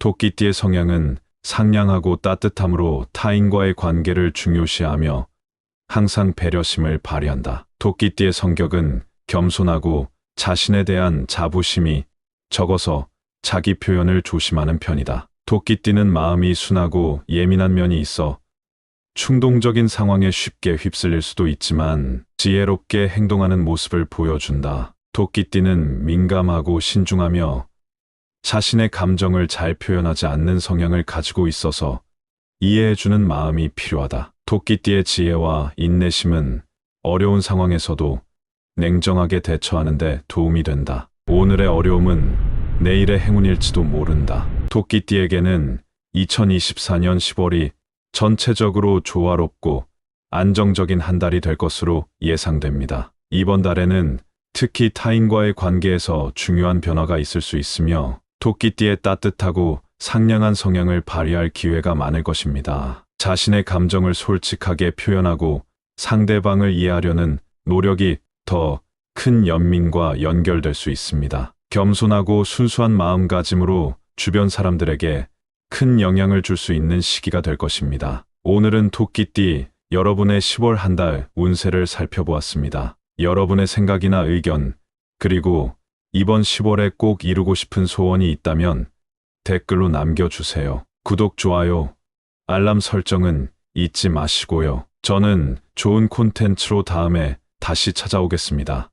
토끼띠의 성향은 상냥하고 따뜻함으로 타인과의 관계를 중요시하며 항상 배려심을 발휘한다. 토끼띠의 성격은 겸손하고 자신에 대한 자부심이 적어서 자기 표현을 조심하는 편이다. 토끼띠는 마음이 순하고 예민한 면이 있어 충동적인 상황에 쉽게 휩쓸릴 수도 있지만 지혜롭게 행동하는 모습을 보여준다. 토끼띠는 민감하고 신중하며 자신의 감정을 잘 표현하지 않는 성향을 가지고 있어서 이해해주는 마음이 필요하다. 토끼띠의 지혜와 인내심은 어려운 상황에서도 냉정하게 대처하는데 도움이 된다. 오늘의 어려움은 내일의 행운일지도 모른다. 토끼띠에게는 2024년 10월이 전체적으로 조화롭고 안정적인 한 달이 될 것으로 예상됩니다. 이번 달에는 특히 타인과의 관계에서 중요한 변화가 있을 수 있으며 토끼띠의 따뜻하고 상냥한 성향을 발휘할 기회가 많을 것입니다. 자신의 감정을 솔직하게 표현하고 상대방을 이해하려는 노력이 더 큰 연민과 연결될 수 있습니다. 겸손하고 순수한 마음가짐으로 주변 사람들에게 큰 영향을 줄 수 있는 시기가 될 것입니다. 오늘은 토끼띠 여러분의 10월 한 달 운세를 살펴보았습니다. 여러분의 생각이나 의견, 그리고 이번 10월에 꼭 이루고 싶은 소원이 있다면 댓글로 남겨주세요. 구독, 좋아요, 알람 설정은 잊지 마시고요. 저는 좋은 콘텐츠로 다음에 다시 찾아오겠습니다.